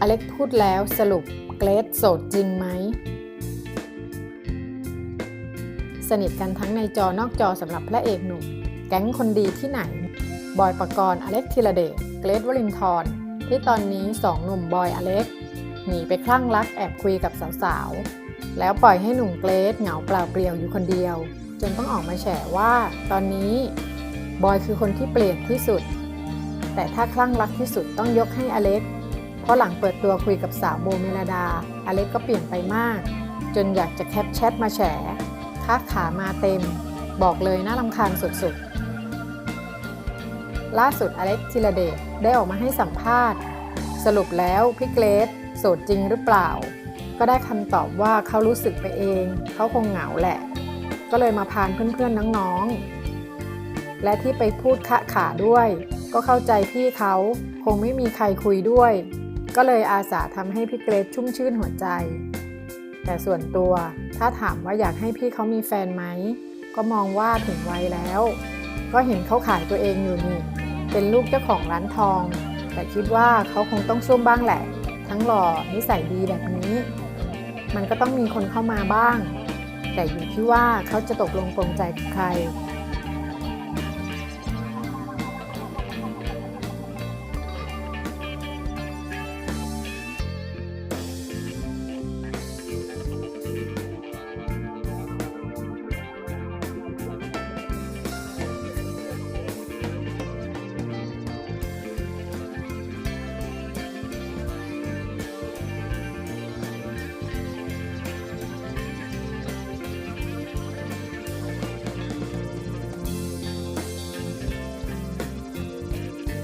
อเล็กพูดแล้วสรุปเกรซโสดจริงไหม สนิทกันทั้งในจอนอกจอสำหรับพระเอกหนุ่ม แก๊งคนดีที่ไหน บอยปกรณ์อเล็กธีรเดชเกรซวลินทรที่ตอนนี้สองหนุ่มบอยอเล็กหนีไปคลั่งรักแอบคุยกับสาวๆ แล้วปล่อยให้หนุ่มเกรซเหงาเปล่าเปลี่ยวอยู่คนเดียว จนต้องออกมาแฉว่าตอนนี้บอยคือคนที่เปลี่ยนที่สุด แต่ถ้าคลั่งรักที่สุดต้องยกให้อเล็ก ราะหลังเปิดตัวคุยกับสาวโบเมลดา อเล็กก็เปลี่ยนไปมาก จนอยากจะแคปแชทมาแฉค่าขามาเต็ม บอกเลยน่ารำคาญสุดๆ ล่าสุดอเล็กธีรเดชได้ออกมาให้สัมภาษณ์ สรุปแล้วพี่เกรซโสดจริงหรือเปล่า ก็ได้คำตอบว่าเขารู้สึกไปเอง เขาคงเหงาแหละ ก็เลยมาพานเพื่อนๆน้องๆ และที่ไปพูดคะขาด้วย ก็เข้าใจพี่เขาคงไม่มีใครคุยด้วย ก็เลยอาสาทำให้พี่เกรซชุ่มชื่นหัวใจ แต่ส่วนตัวถ้าถามว่าอยากให้พี่เขามีแฟนไหม ก็มองว่าถึงวัยแล้ว ก็เห็นเขาขายตัวเองอยู่นี่ เป็นลูกเจ้าของร้านทอง แต่คิดว่าเขาคงต้องซุ่มบ้างแหละ ทั้งหล่อนิสัยดีแบบนี้ มันก็ต้องมีคนเข้ามาบ้าง แต่อยู่ที่ว่าเขาจะตกลงปรงใจกับใคร